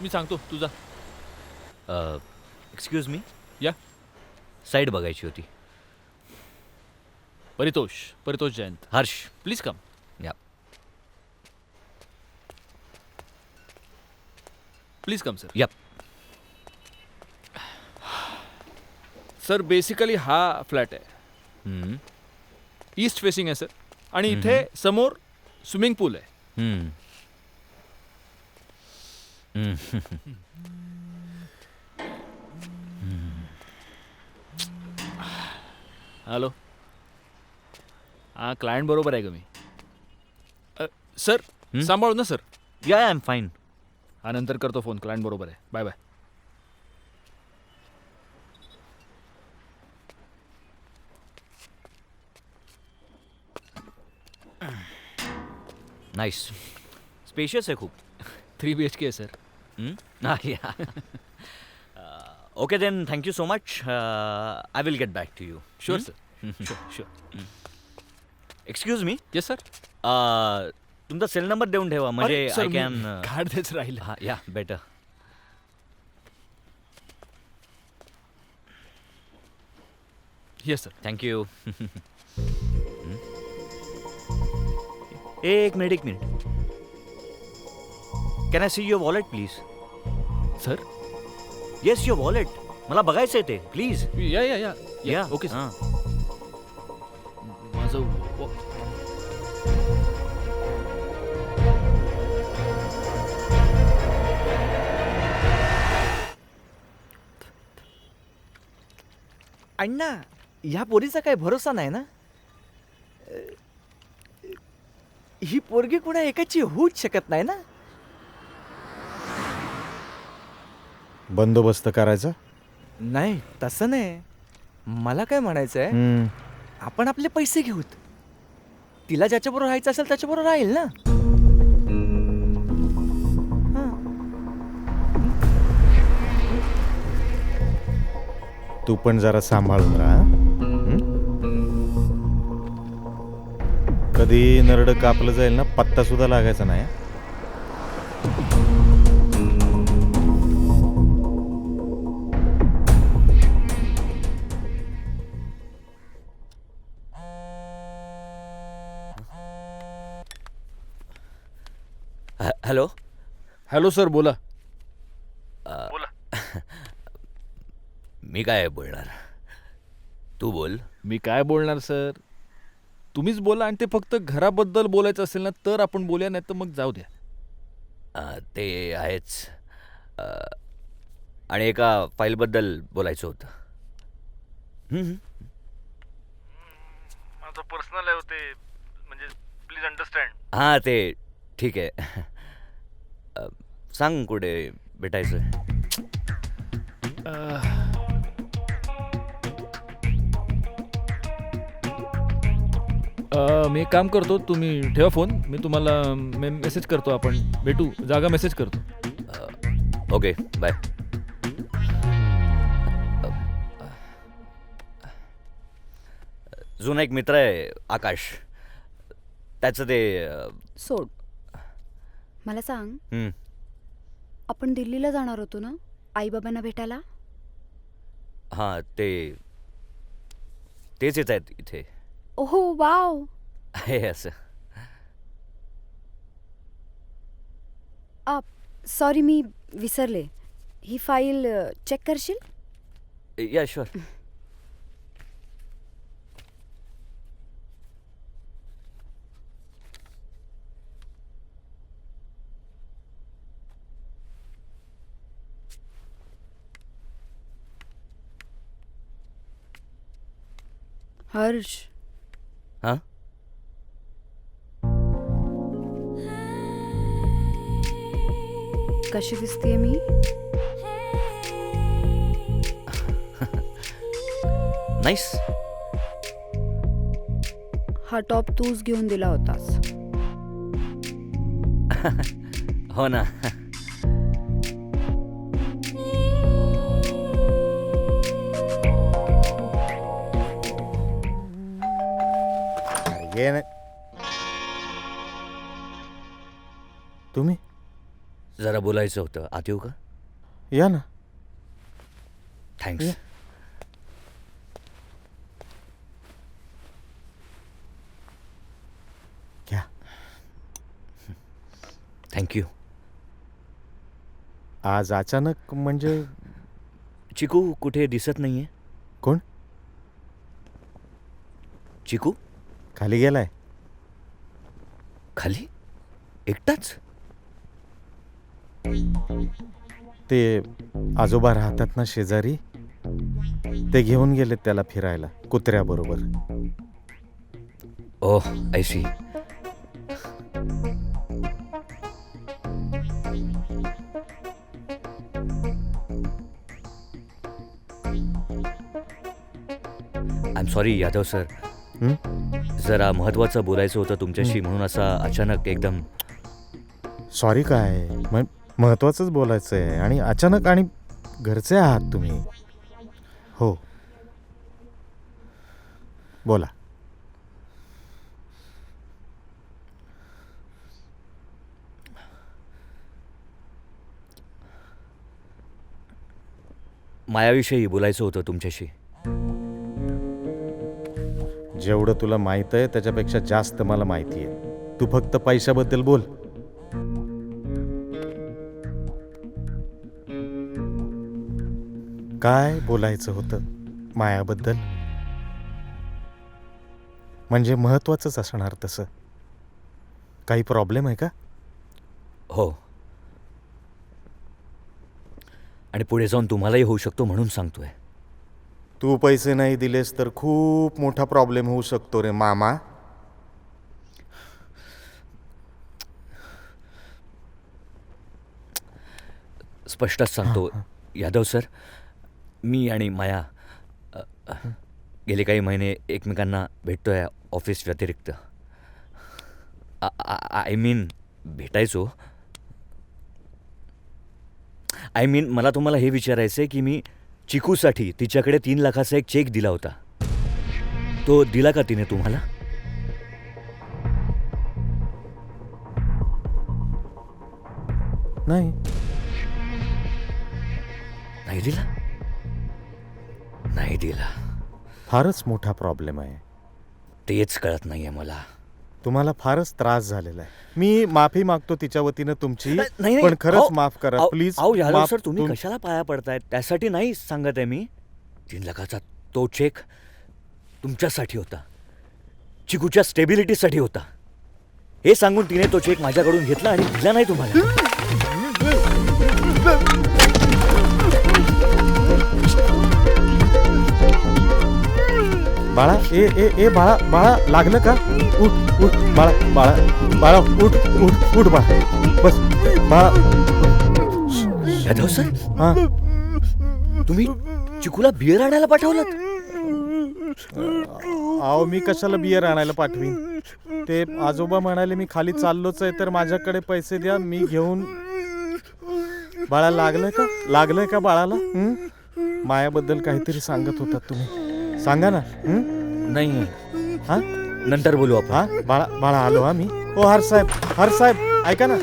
मी सांगतो तुझा excuse me या. साईड बघायची होती. परितोष परितोष जयंत. हर्ष. प्लीज कम या. प्लीज कम सर या सर बेसिकली हा फ्लॅट आहे. ईस्ट फेसिंग आहे सर आणि इथे समोर स्विमिंग पूल आहे. हम्म. हॅलो हाँ क्लायंट बरोबर आहे का मी सर हं? सांभाळू ना सर या आय एम फाईन हा नंतर करतो फ़ोन क्लायंट बरोबर आहे बाय बाय नाईस स्पेशियस आहे खूप थ्री बी एच के आहे सर हम्म? Ah, yeah. Okay then thank you so much I will get back to you sure sir sure sure excuse me yes sir Uh, तुमचा cell number देऊन ठेवा म्हणजे I can card द्यायचं राहिलं. हा या better yes sir thank you एक minute एक minute. Can I see your wallet please sir yes your wallet मला बघायचं आहे ते प्लीज या या या या ओके सर हां माझं व- अण्णा ह्या पोरीचा काही भरोसा नाही ना? अ, ही पोरगी कुणा एकाची होऊच शकत नाही ना? बंदोबस्त करायचा नाही तसं नाही मला काय म्हणायचं आहे हम्म. आपण आपले पैसे घेऊत तिला ज्याच्याबरोबर राहायचं असेल त्याच्याबरोबर राहील ना. तू पण जरा सांभाळून राहा? कधी नरड कापलं जाईल ना पत्ता सुद्धा लागायचा नाही हॅलो सर बोला. मी काय बोलणार? तू बोल. मी काय बोलणार सर? तुम्हीच बोला आणि ते फक्त घराबद्दल बोलायचं असेल ना तर आपण बोलूया नाही तर मग जाऊ द्या. अं, ते आहेच. अं, आणि एका फाईलबद्दल बोलायचं होतं. माझं पर्सनल आहे होते म्हणजे प्लीज अंडरस्टँड. हां ते ठीक आहे. सांग कुठे भेटायचं? मी एक काम करतो तुम्ही ठेवा फोन. मी तुम्हाला मे मेसेज करतो आपण. भेटू. जागा मेसेज करतो. ओके बाय जुना एक मित्र आहे आकाश. त्याचं ते अं, सोड. मला सांग. आपण दिल्लीला जाणार होतो ना? आईबाबांना भेटायला? हां ते तेच येत आहेत इथे. ओहो वाव! आहे असं. सॉरी मी विसरले. ही फाईल चेक करशील? या शुअर हर्ष. हां? कशी दिसतेय मी? नाईस हा टॉप तूच घेऊन दिला होतास. हो ना. ये नाही तुम्ही? जरा बोलायचं होतं. आत येऊ का? या ना. थँक्स या. घ्या. थँक्यू आज अचानक म्हणजे चिकू कुठे दिसत नाहीये? कोण? चिकू? खाली गेलाय. खाली? एकटाच? ते आजोबा राहतात ना शेजारी. ते घेऊन गेलेत त्याला फिरायला कुत्र्याबरोबर. ओह I see I am sorry Yadav sir हं? जरा महत्वाचं बोलायचं होतं तुमच्याशी म्हणून असा अचानक एकदम सॉरी काय? म महत्वाचंच बोलायचं आहे आणि अचानक आणि घरचे आहात तुम्ही. हो. बोला. मायाविषयी बोलायचं होतं तुमच्याशी. जेवढं तुला माहीत आहे त्याच्यापेक्षा जास्त मला माहिती आहे. तू फक्त पैशाबद्दल बोल. काय बोलायचं होतं मायाबद्दल? म्हणजे महत्वाचंच असणार तसं. काही प्रॉब्लेम आहे का? हो. आणि पुढे जाऊन तुम्हालाही होऊ शकतो म्हणून सांगतोय. तू पैसे नाही दिलेस तर खूप मोठा प्रॉब्लेम होऊ शकतो रे मामा. स्पष्टच सांगतो. यादव सर मी आणि माया अ, अ, गेले काही महिने एकमेकांना भेटतोय ऑफिस व्यतिरिक्त. आय मीन भेटायचो. आय मीन मला तुम्हाला हे विचारायचं आहे की मी चिकूसाठी तिच्याकडे तीन लाखाचा एक चेक दिला होता. तो दिला का तिने तुम्हाला? नाही. नाही दिला? नाही दिला. फारच मोठा प्रॉब्लेम आहे. तेच कळत नाहीये मला. तुम्हाला फारच त्रास झालेला आहे. मी माफी मागतो तिच्या वतीनं तुमची. पण खरंच माफ करा प्लीज सर तुम्ही तुम- कशाला पाया पडताय? त्यासाठी नाही सांगत आहे मी. तीन लाखाचा तो चेक तुमच्यासाठी होता. चिकूच्या स्टेबिलिटीसाठी होता. हे सांगून तिने तो चेक माझ्याकडून घेतला आणि दिला नाही तुम्हाला. बाळा ए ए ए बाळा बाळा लागलं का? उठ उठ बाळा बाळा बाळा उठ उठ उठ बाळा. बस बाळा. यादव सर? हा? तुम्ही चिकूला बिअर आणायला पाठवलं? अहो मी कशाला बियर आणायला पाठवीन? ते आजोबा म्हणाले मी खाली चाललोच आहे तर माझ्याकडे पैसे द्या मी घेऊन. बाळा लागलंय का? लागलंय का बाळाला? हं? मायाबद्दल काहीतरी सांगत होता तुम्ही. सांगा ना. हं? नाही. हा? नंतर बोलू आपण. हा? बाळा बाळा आलो हा मी. ओ हर साहेब हर साहेब ऐका ना.